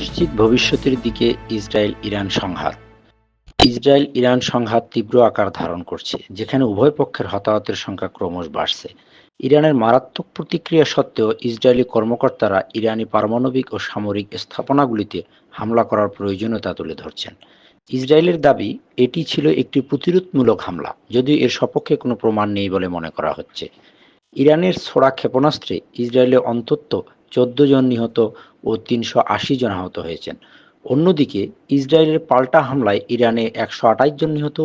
নিশ্চিত ভবিষ্যতের দিকে ইসরায়েল ইরান সংঘাত। ইসরায়েল ইরান সংঘাত তীব্র আকার ধারণ করছে, যেখানে উভয় পক্ষের হতাহতের সংখ্যা ক্রমশ বাড়ছে। ইরানের মারাত্মক প্রতিক্রিয়া সত্ত্বেও ইসরায়েলি কর্মকর্তারা ইরানি পারমাণবিক ও সামরিক স্থাপনাগুলিতে হামলা করার প্রয়োজনীয়তা তুলে ধরছেন। ইসরায়েলের দাবি, এটি ছিল একটি প্রতিরোধমূলক হামলা, যদিও এর সপক্ষে কোনো প্রমাণ নেই বলে মনে করা হচ্ছে। ইরানের ছোড়া ক্ষেপণাস্ত্রে ইসরায়েলে অন্তত চোদ্দ জন নিহত ও তিনশো আশি জন আহত হয়েছেন। অন্যদিকে ইসরায়েলের পাল্টা হামলায় ইরানে একশো আঠাশ জন নিহত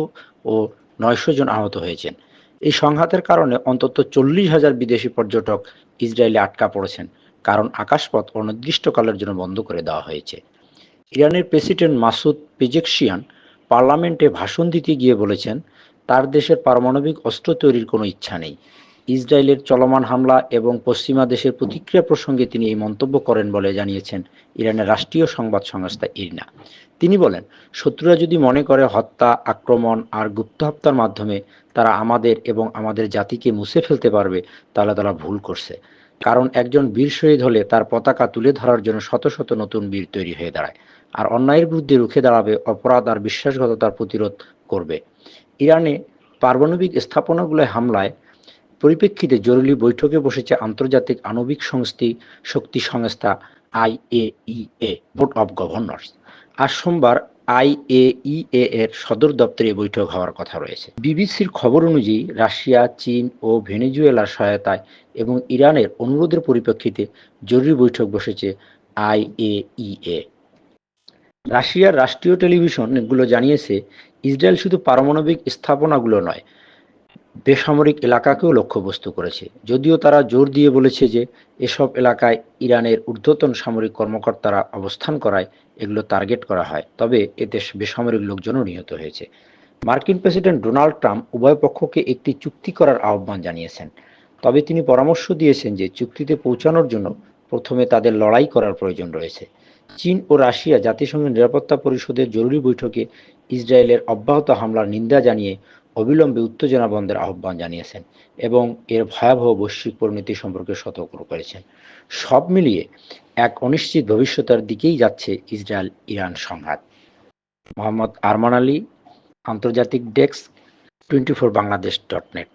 ও নয়শো জন আহত হয়েছেন। এই সংঘাতের কারণে অন্তত চল্লিশ হাজার বিদেশি পর্যটক ইসরায়েলে আটকা পড়েছেন, কারণ আকাশপথ অনির্দিষ্টকালের জন্য বন্ধ করে দেওয়া হয়েছে। ইরানের প্রেসিডেন্ট মাসুদ পেজেকশিয়ান পার্লামেন্টে ভাষণ দিতে গিয়ে বলেছেন, তার দেশের পারমাণবিক অস্ত্র তৈরির কোনো ইচ্ছা নেই। ইসরায়েলের চলমান হামলা এবং পশ্চিমা দেশের প্রতিক্রিয়া প্রসঙ্গে তিনি এই মন্তব্য করেন বলে জানিয়েছেন ইরানের রাষ্ট্রীয় সংবাদ সংস্থা ইরনা। তিনি বলেন, শত্রুরা যদি মনে করে হত্যা, আক্রমণ আর গুপ্ত হত্যার মাধ্যমে তারা আমাদের এবং আমাদের জাতিকে মুছে ফেলতে পারবে, তাহলে তারা ভুল করছে। কারণ একজন বীর শহীদ হলে তার পতাকা তুলে ধরার জন্য শত শত নতুন বীর তৈরি হয়ে দাঁড়ায়। আর অন্যায়ের বিরুদ্ধে রুখে দাঁড়াবে অপরাধ আর বিশ্বাসঘাততার প্রতিরোধ করবে। ইরানে পারমাণবিক স্থাপনাগুলোয় হামলায় পরিপ্রেক্ষিতে জরুরি বৈঠকে বসেছে আন্তর্জাতিক আণবিক সংস্থি শক্তি সংস্থা আইএইএ বোর্ড অব গভর্নর্স আজ সোমবার আইএইএ এর সদর দপ্তরে বৈঠক হওয়ার কথা রয়েছে। বিবিসির খবর অনুযায়ী রাশিয়া, চীন ও ভেনেজুয়েলার সহায়তায় এবং ইরানের অনুরোধের পরিপ্রেক্ষিতে জরুরি বৈঠক বসেছে আইএইএ। রাশিয়ার রাষ্ট্রীয় টেলিভিশন এগুলো জানিয়েছে, ইসরায়েল শুধু পারমাণবিক স্থাপনাগুলো নয় বেসামরিক এলাকাকেও লক্ষ্যবস্তু করেছে। যদিও তারা জোর দিয়ে বলেছে যে, এসব এলাকায় ইরানের ঊর্ধ্বতন সামরিক কর্মকর্তারা অবস্থান করায় এগুলো টার্গেট করা হয়। তবে এতে বেসামরিক লোকজনও নিহত হয়েছে। মার্কিন প্রেসিডেন্ট ডোনাল্ড ট্রাম্প উভয় পক্ষকে একটি চুক্তি করার আহ্বান জানিয়েছেন। তবে তিনি পরামর্শ দিয়েছেন যে, চুক্তিতে পৌঁছানোর জন্য প্রথমে তাদের লড়াই করার প্রয়োজন রয়েছে। চীন ও রাশিয়া জাতিসংঘের নিরাপত্তা পরিষদের জরুরি বৈঠকে ইসরায়েলের অব্যাহত হামলার নিন্দা জানিয়ে অবিলম্বে উত্তেজনা বন্ধের আহ্বান জানিয়েছেন এবং এর ভয়াবহ বৈশ্বিক পরিণতি সম্পর্কে সতর্ক করেছেন। সব মিলিয়ে এক অনিশ্চিত ভবিষ্যতের দিকেই যাচ্ছে ইসরায়েল ইরান সংঘাত। মোহাম্মদ আরমান আলী, আন্তর্জাতিক desk, twenty four Bangladesh dot net.